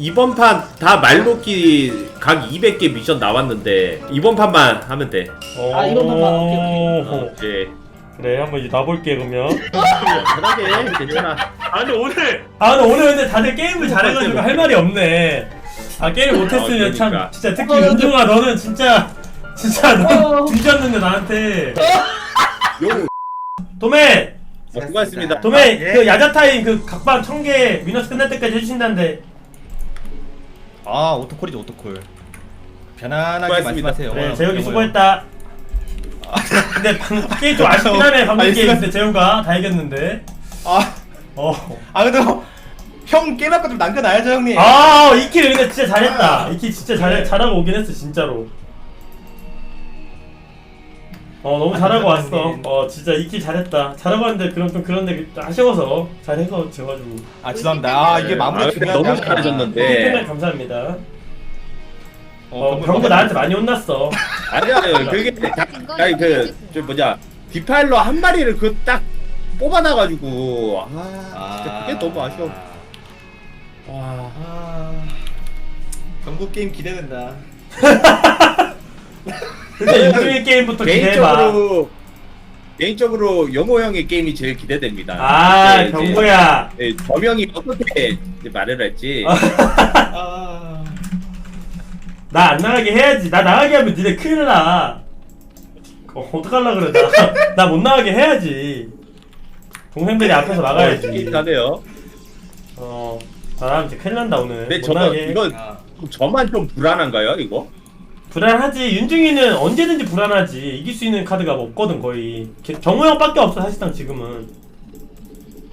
이번 판 다 말놓기 각 200개 미션 나왔는데 이번 판만 하면 돼. 아, 이번 판만. 오케이, 오케이. 어, 이제 그래 한번 이제 놔볼게 그러면 편하게 괜찮아. 아 근데 오늘 아 근데 오늘 근데 다들 게임을 잘해가지고 할 말이 없네 아 게임 못했으면 어, 참 그러니까. 진짜 특히 어, 윤중아 너는 진짜 진짜 너 어. 뒤졌는데 나한테 요 도매 어, 수고하셨습니다. 도매 아, 예. 그 야자 타임 그 각방 천개 위너스 끝날 때까지 해주신다는데 아 오토콜이죠 오토콜 편안하게 수고하셨습니다. 말씀하세요 영어요, 재욱이. 수고했다 근데 방, 게임 좀 아쉽긴 하네 방금 아니, 게임 근데 재욱아 다 이겼는데 아, 어. 아 그래도 형 게임 아까 좀 남겨놔야죠 형님 아, 이 킬 근데 진짜 잘했다. 이 킬 진짜 잘 잘하고 오긴 했어, 진짜로. 어, 너무 잘하고 왔어. 어, 진짜 이킬 잘했다. 잘하고 왔는데 그럼 좀 그런데 아쉬워서 잘해서 져가지고. 아 죄송합니다 아 이게 마무리 아, 너무 잘해줬는데. 팬들 감사합니다. 어, 병구 병구 나한테 많이 혼났어. 아니야, 그게 아니 그저 뭐냐 디파일러 한 마리를 그 딱 뽑아놔가지고 아, 진짜 그게 너무 아쉬워. 와. 아 전국 게임 기대된다 근데 윤중이 게임부터 기대해봐. 개인적으로 개인적으로 영호 형의 게임이 제일 기대됩니다. 아, 이제- 이제- 병구야. 네, 저명이 어떻게 이제 말을 할지. 아 나 안 나가게 해야지. 나 나가게 하면 니네 큰일 나. 어, 어떡할라 그래. 나, 나 못 나가게 해야지. 동생들이 앞에서 나가야지. 일단해요. 어, 나가면 이제 큰일 난다, 오늘. 근데 못 저는 나가게. 이거 아. 저만 좀 불안한가요, 이거? 불안하지. 윤중이는 언제든지 불안하지. 이길 수 있는 카드가 없거든, 거의. 개- 정우 형밖에 없어, 사실상 지금은.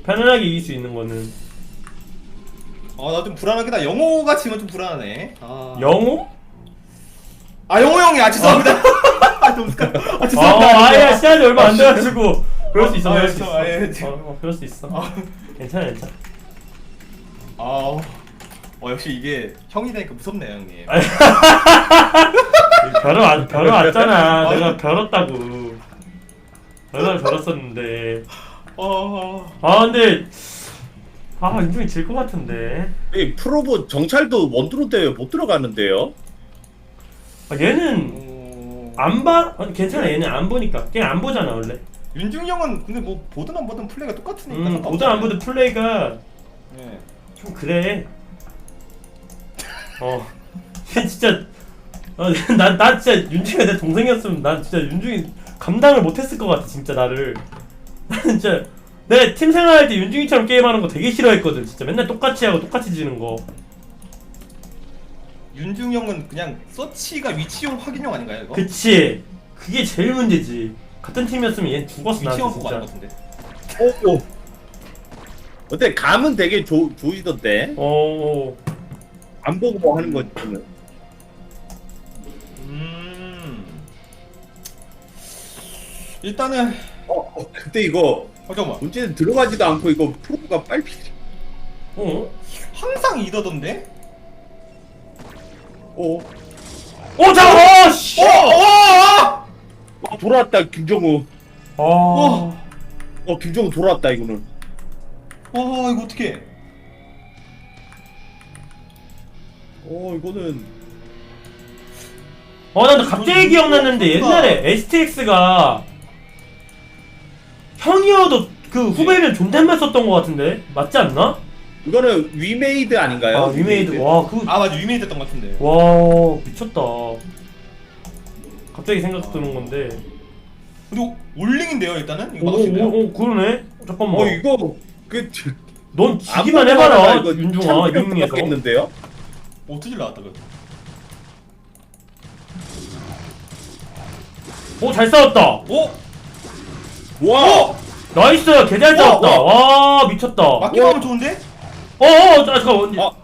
편안하게 이길 수 있는 거는. 아, 나 좀 불안하긴 하 영호가 지면 좀 불안하네 아, 영호? 아 영호 형이 아 죄송합니다 아 너무 아 어, 죄송합니다 아야, 시간이 얼마 안 돼가지고. 그럴 수 있어, 아, 그럴 수 저, 있어. 아, 예, 어, 그럴 수 있어. 아. 괜찮아, 괜찮아. 아, 어 역시 이게 형이 되니까 무섭네요 형님 별어 안 별어 왔잖아. 내가 별었다고. 얼마나 별었었는데. 어... 아 근데 아 윤중이 질 것 같은데. 이 프로보 정찰도 원드로 대회 못 들어가는데요. 아, 얘는 어... 안 봐? 아니, 괜찮아. 얘는 안 보니까. 걔는 안 보잖아 원래. 윤중이 형은 근데 뭐 보든 안 보든 플레이가 똑같으니까 음 보다 안 보던 플레이가 네. 좀 그래. 어. 걔 진짜. 어, 난, 난 진짜 윤중이가 내 동생이었으면 난 진짜 윤중이 감당을 못했을 것 같아 진짜 나를 난 진짜 내 팀 생활할 때 윤중이처럼 게임하는 거 되게 싫어했거든 진짜 맨날 똑같이 하고 똑같이 지는 거 윤중이 형은 그냥 서치가 위치용 확인용 아닌가요 이거? 그치 그게 제일 문제지 같은 팀이었으면 얘 죽었어 나한테 위치용 보고 것 진짜 같은데 오, 오. 어때? 감은 되게 좋 좋으시던데. 어 안 보고 뭐 하는 거지. 음 일단은 어, 어, 근데 이거 어, 잠깐만 문제는 들어가지도 않고 이거 프로가 빨리. 어? 항상 이러던데? 어, 어 잠깐! 어, 씨! 어! 어! 어 돌아왔다 김정우. 어. 어 김정우 돌아왔다 이거는. 어 이거 어떻게 어 이거는 어, 나 갑자기 기억났는데 옛날에 STX가 형이어도 그 후배면 존댓말 썼던 것 같은데 맞지 않나? 이거는 위메이드 아닌가요? 아 위메이드 와 그거 아 맞아 유민이 됐던 것 같은데 와 미쳤다. 갑자기 생각 드는 건데. 근데 올링인데요 일단은? 이거 오, 막을 수 있네요? 오, 오 그러네. 잠깐만. 어 이거 그 넌 지기만 해봐라 윤중아. 있는데요? 어떻게 나왔다 그거 오잘 싸웠다. 어? 와. 나이스 개잘 싸웠다. 어, 와 미쳤다. 맞기만 어. 하면 좋은데? 어어 잠깐. 어.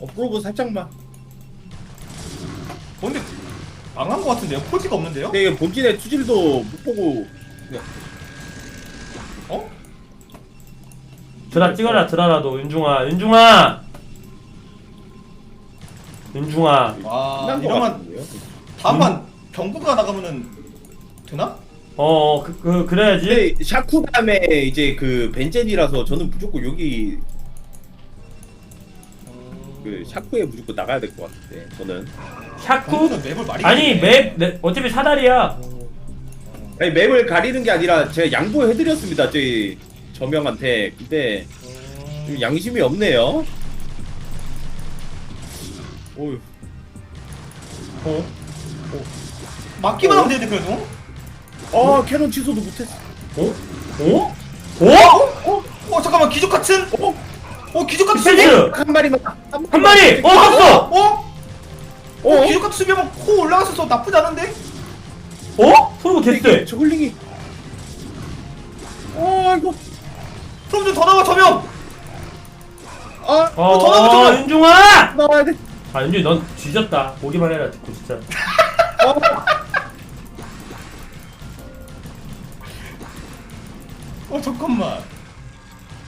어 프로브 살짝만. 어, 근데 망한 것 같은데요? 포지가 없는데요? 근데 이게 본진의 투질도 못 보고 어? 드라 찍어라 드라라도 윤중아 윤중아. 윤중아. 와 끝난 거 이러면 같은데요? 다음판 병구가 나가면은 되나? 어, 그, 그 그래야지. 근데 샤쿠 다음에 이제 그 벤젠이라서 저는 무조건 여기 그 샤크에 무조건 나가야 될 것 같은데 저는 샤쿠? 경구는 맵을 많이 아니 가리네. 맵 네, 어차피 사다리야 아니 맵을 가리는 게 아니라 제가 양보해드렸습니다 저희 저명한테 근데 좀 양심이 없네요 어휴 어? 맞기만 하면 되는데 그래도 아 캐논 취소도 못했어 어? 어? 어? 어? 어 잠깐만 기적 같은 어? 어 기적 같은! 수비 한 마리만 한 마리! 어 샀어! 어? 어? 어? 기적 같은 수비하면 코 올라가서 나쁘지 않은데? 어? 프로브 개쎄 저글링이 어 이거 그럼 좀더 나와 저명 아 어, 더 나와, 더 나와. 윤중아! 나와야 돼 아 윤중이 넌 뒤졌다. 보기만 해라 듣고 진짜. 어. 어 잠깐만.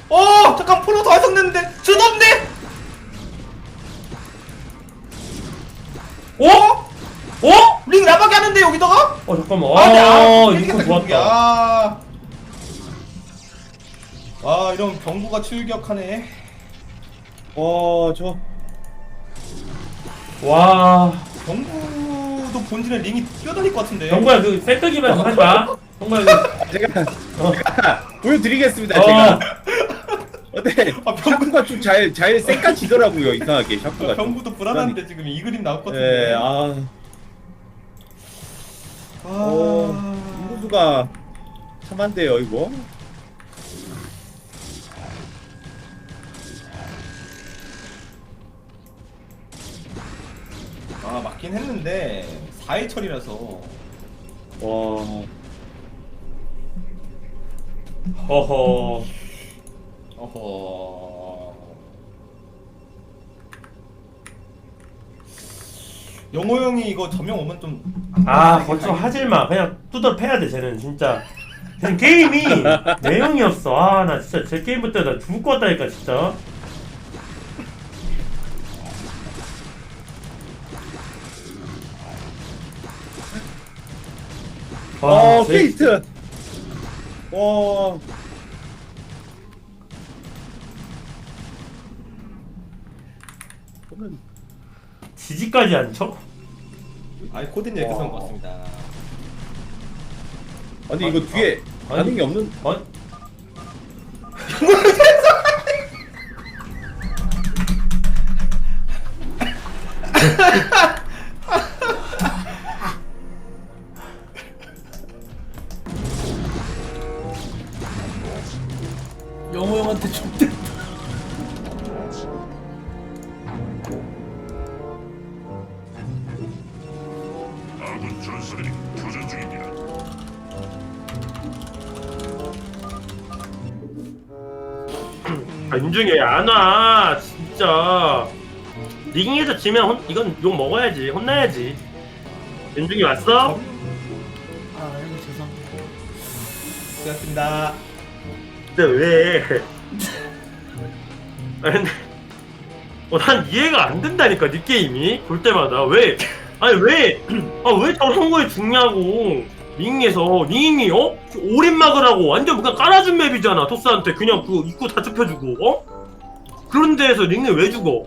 어 잠깐 프로 더 완성됐는데? 주던데? 어? 어? 링 나가게 하는데 여기다가? 어 잠깐만. 아, 근데, 아 아, 이거 뺏겼다, 좋았다. 아, 아 이런 병구가 출격하네. 어저 와 병구도 본진에 링이 뛰어다닐 것 같은데 정구야 그 센터기만 좀 하지마 정구야 그 제가 어. 제가 보여드리겠습니다 어. 제가 근데 아, 병- 샤크가 좀 잘 잘 쌩까지더라고요 이상하게 샤크가 좀. 병구도 불안한데 지금 이 그림 나올 것 같은데 예, 아, 아... 어, 인구수가 참한데요, 이거. 아 맞긴 했는데 4회 처리라서. 와, 허허. 어허. 영호 형이 이거 저명 오면 좀아 벌써 하질마. 그냥 뚜덜 패야 돼 쟤는 진짜. 쟤는 게임이 내용이 없어. 아 나 진짜 제 게임부터 나 죽을 것 같다니까 진짜 어, 쟤- 페이스트. 와, 저는 지지까지 안 쳐? 아니 여기서 와. 온것 같습니다 아니 이거 뒤에 아니. 반응이 없는. 어? 영 전사들이 교전 중입니다. 아 윤중이 안와 진짜. 리깅에서 지면 혼, 이건 욕 먹어야지. 혼나야지. 윤중이 왔어? 아 형님 죄송합니다. 수고하셨습니다. 근데 왜? 아니 근데 어, 난 이해가 안 된다니까 니 게임이. 볼 때마다. 왜 아니 왜 아 왜 저런 거에 죽냐고. 링에서. 링이 어? 올인막을 하고. 완전 그냥 깔아준 맵이잖아 토스한테. 그냥 그 입구 다 좁혀주고 어? 그런 데에서 링이 왜 죽어